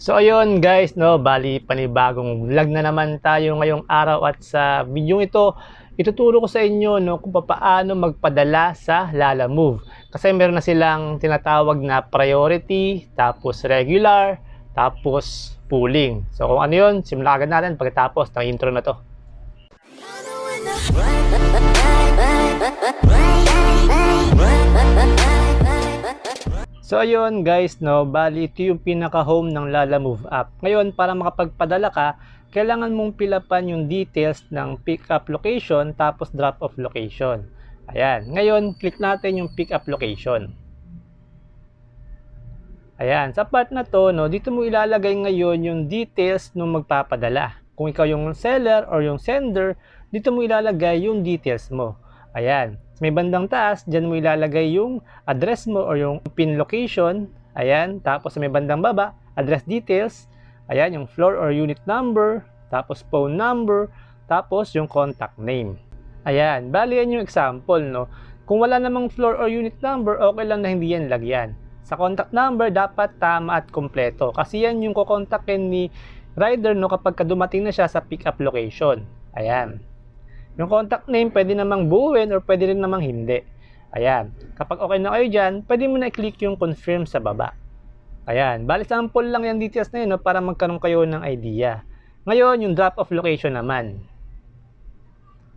So ayun guys, no, bali panibagong vlog na naman tayo ngayong araw at sa video ito, ituturo ko sa inyo no kung paano magpadala sa Lala Move. Kasi meron na silang tinatawag na priority, tapos regular, tapos pooling. So kung ano yun, simulan agad natin pagkatapos ng intro na to. So ayun guys, no, bali ito yung pinaka-home ng Lala Move app. Ngayon, para makapagpadala ka, kailangan mong pilapan yung details ng pick-up location tapos drop-off location. Ayan. Ngayon, click natin yung pick-up location. Ayan. Sa part na to, no, dito mo ilalagay ngayon yung details ng magpapadala. Kung ikaw yung seller or yung sender, dito mo ilalagay yung details mo. Ayan. May bandang taas, dyan mo ilalagay yung address mo or yung pin location. Ayan. Tapos sa may bandang baba, address details. Ayan, yung floor or unit number. Tapos phone number. Tapos yung contact name. Ayan. Bali yan yung example, no? Kung wala namang floor or unit number, okay lang na hindi yan lagyan. Sa contact number, dapat tama at kompleto. Kasi yan yung kukontakin ni rider no, kapag ka dumating na siya sa pick-up location. Ayan. Yung contact name, pwede namang buuin or pwede rin namang hindi. Ayan. Kapag okay na kayo dyan, pwede mo na i-click yung confirm sa baba. Ayan. Bali, sample lang yung details na yun no, para magkaroon kayo ng idea. Ngayon, yung drop-off location naman.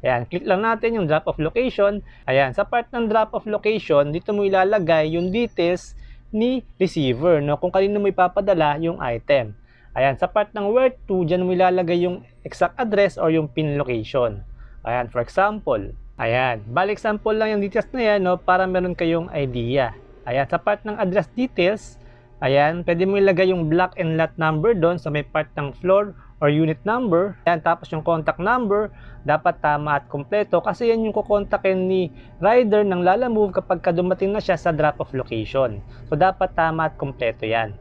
Ayan, click lang natin yung drop-off location. Ayan, sa part ng drop-off location, dito mo ilalagay yung details ni receiver, no? Kung kanino mo ipapadala yung item. Ayan, sa part ng where to, dyan mo ilalagay yung exact address or yung pin location. Ayan, for example, ayan, balik example lang yung details na yan, no? Para meron kayong idea. Ayan, sa part ng address details, ayan, pwede mo ilagay yung block and lot number doon sa may part ng floor or unit number. Ayan, tapos yung contact number, dapat tama at kompleto kasi yan yung kukontakin ni rider ng Lala Move kapag ka dumating na siya sa drop-off location. So, dapat tama at kompleto yan.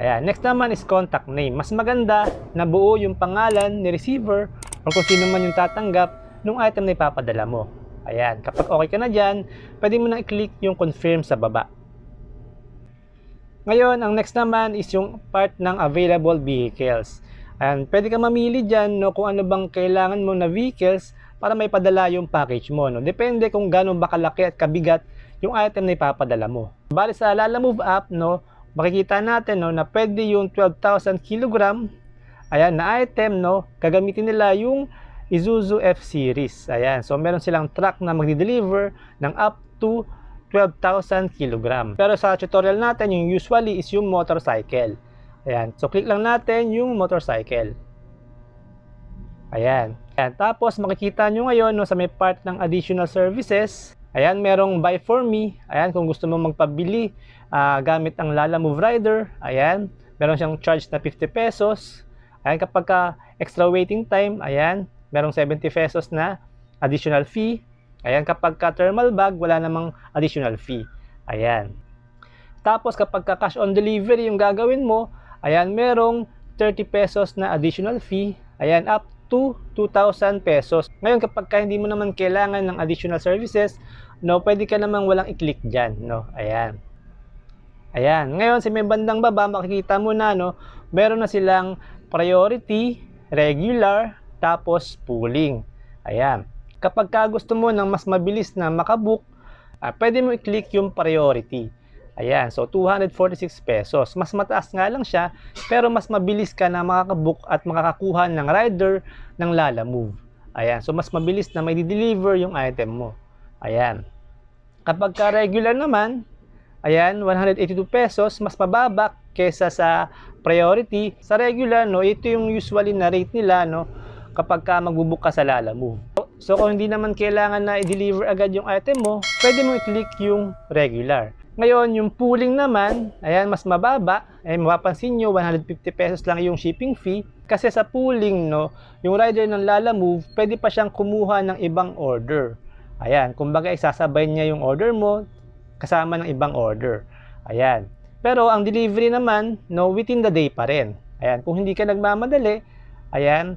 Ayan, next naman is contact name. Mas maganda na buo yung pangalan ni receiver o kung sino man yung tatanggap ng item na ipapadala mo. Ayan, kapag okay ka na dyan, pwede mo na i-click yung confirm sa baba. Ngayon, ang next naman is yung part ng available vehicles. And pwede ka mamili dyan no, kung ano bang kailangan mo na vehicles para may padala yung package mo. No? Depende kung gaano ba kalaki at kabigat yung item na ipapadala mo. Bali sa Lala Move app, no, makikita natin no, na pwede yung 12,000 kg ayan, na item, no, gagamitin nila yung Isuzu F-Series. Ayan, so meron silang truck na magdi-deliver ng up to 12,000 kg. Pero sa tutorial natin, yung usually is yung motorcycle. Ayan. So, click lang natin yung motorcycle. Ayan. Ayan. Tapos, makikita nyo ngayon no, sa may part ng additional services. Ayan, merong buy for me. Ayan, kung gusto mo magpabili uh, gamit ang Lala Move Rider. Ayan. Meron siyang charge na 50 pesos. Ayan, kapag ka extra waiting time, ayan, merong 70 pesos na additional fee. Ayan, kapag ka thermal bag, wala namang additional fee. Ayan. Tapos, kapag ka cash on delivery yung gagawin mo, Ayan, merong 30 pesos na additional fee. Ayan, up to 2,000 pesos. Ngayon, kapag ka hindi mo naman kailangan ng additional services, no, pwede ka namang walang i-click dyan, no. Ayan. Ayan. Ngayon, sa may bandang baba, makikita mo na, no, meron na silang priority, regular, tapos pooling. Ayan. Kapag ka gusto mo ng mas mabilis na makabook, uh, pwede mo i-click yung priority. Ayan, so 246 pesos. Mas mataas nga lang siya, pero mas mabilis ka na makakabook at makakakuha ng rider ng Lala Move. Ayan, so mas mabilis na may deliver yung item mo. Ayan. Kapag ka regular naman, ayan, 182 pesos, mas mababa kesa sa priority. Sa regular, no, ito yung usually na rate nila, no, kapag ka magbubook ka sa Lala Move. So, kung hindi naman kailangan na i-deliver agad yung item mo, pwede mo i-click yung regular. Ngayon, yung pooling naman, ayan, mas mababa. Eh, mapapansin nyo, 150 pesos lang yung shipping fee. Kasi sa pooling, no, yung rider ng Lala Move, pwede pa siyang kumuha ng ibang order. Ayan, kumbaga isasabay niya yung order mo kasama ng ibang order. Ayan. Pero ang delivery naman, no, within the day pa rin. Ayan, kung hindi ka nagmamadali, ayan,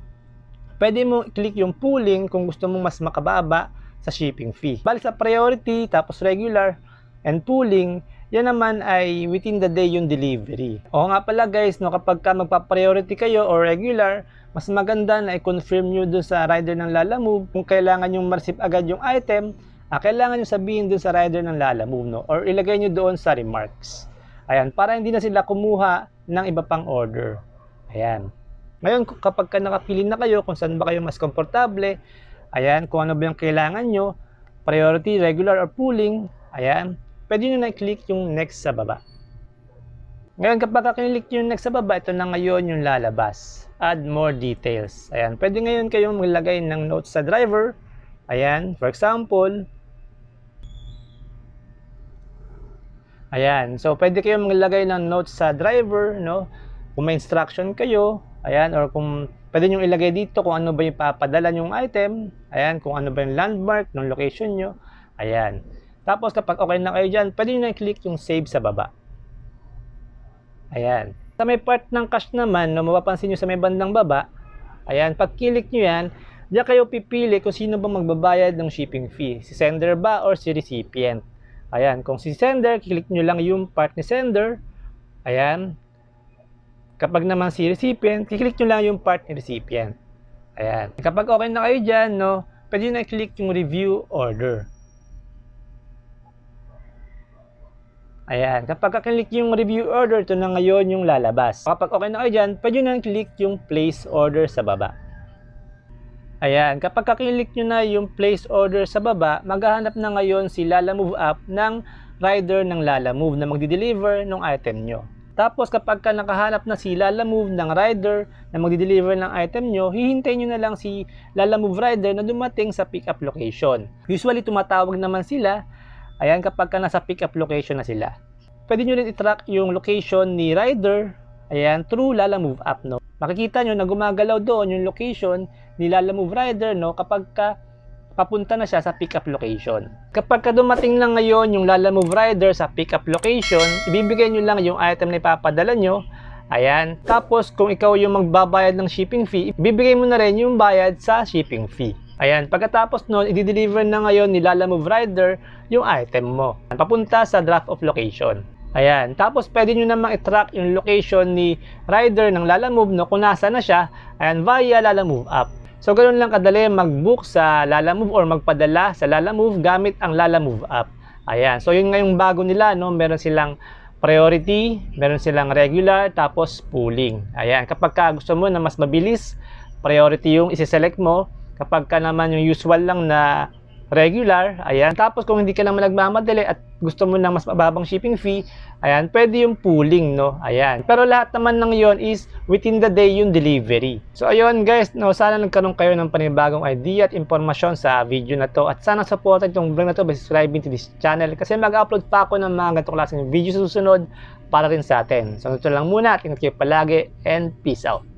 pwede mo i-click yung pooling kung gusto mo mas makababa sa shipping fee. Balik sa priority, tapos regular, and pooling, yan naman ay within the day yung delivery. O nga pala guys, no, kapag ka magpa-priority kayo or regular, mas maganda na i-confirm nyo dun sa rider ng Lalamove kung kailangan yung ma-receive agad yung item, ah, kailangan nyo sabihin dun sa rider ng Lalamove, no? Or ilagay nyo doon sa remarks. Ayan, para hindi na sila kumuha ng iba pang order. Ayan. Ngayon, kapag ka nakapili na kayo kung saan ba kayo mas komportable, ayan, kung ano ba yung kailangan nyo, priority, regular, or pooling, ayan, pwede nyo na-click yung next sa baba. Ngayon, kapag ka-click nyo yung next sa baba, ito na ngayon yung lalabas. Add more details. Ayan, pwede ngayon kayong maglagay ng notes sa driver. Ayan, for example, Ayan. So, pwede kayo maglagay ng notes sa driver, no? Kung may instruction kayo, ayan, or kung pwede nyo ilagay dito kung ano ba yung papadala yung item, ayan, kung ano ba yung landmark ng location nyo, ayan. Tapos, kapag okay na kayo dyan, pwede nyo na i-click yung save sa baba. Ayan. Sa may part ng cash naman, no, mapapansin nyo sa may bandang baba, ayan, pag click nyo yan, diyan kayo pipili kung sino ba magbabayad ng shipping fee. Si sender ba or si recipient. Ayan, kung si sender, click nyo lang yung part ni sender. Ayan. Kapag naman si recipient, click nyo lang yung part ni recipient. Ayan. Kapag okay na kayo dyan, no, pwede na click yung review order. Ayan. Kapag ka-click yung review order, ito na ngayon yung lalabas. Kapag okay na kayo dyan, pwede na click yung place order sa baba. Ayan, kapag kakilik nyo na yung place order sa baba, maghahanap na ngayon si Lalamove app ng rider ng Lalamove na magdi-deliver ng item nyo. Tapos kapag ka nakahanap na si Lalamove ng rider na magdi-deliver ng item nyo, hihintayin nyo na lang si Lalamove rider na dumating sa pick-up location. Usually tumatawag naman sila, ayan kapag ka nasa pick-up location na sila. Pwede nyo rin i-track yung location ni rider, ayan, through Lalamove app, no? Makikita nyo na gumagalaw doon yung location ni Lalamove Rider no kapag ka papunta na siya sa pickup location. Kapag ka dumating lang ngayon yung Lalamove Rider sa pickup location, ibibigay nyo lang yung item na ipapadala nyo. Ayan. Tapos kung ikaw yung magbabayad ng shipping fee, ibibigay mo na rin yung bayad sa shipping fee. Ayan, pagkatapos nun, i-deliver na ngayon ni Lalamove Rider yung item mo. Papunta sa drop of location. Ayan. Tapos, pwede nyo namang i-track yung location ni rider ng Lalamove no, kung nasa na siya, ayan, via Lalamove app. So, ganoon lang kadali mag-book sa Lalamove or magpadala sa Lalamove gamit ang Lalamove app. Ayan. So, yun nga yung bago nila, no? Meron silang priority, meron silang regular, tapos pooling. Ayan. Kapag ka gusto mo na mas mabilis, priority yung isi-select mo. Kapag ka naman yung usual lang na regular, ayan. Tapos kung hindi ka naman nagmamadali at gusto mo ng mas mababang shipping fee, ayan, pwede yung pooling, no? Ayan. Pero lahat naman ng yon is within the day yung delivery. So ayun guys, no, sana nagkaroon kayo ng panibagong idea at impormasyon sa video na to at sana supportan itong vlog na to by subscribing to this channel kasi mag-upload pa ako ng mga ganitong klaseng video sa susunod para rin sa atin. So ito lang muna at ingat kayo palagi and peace out.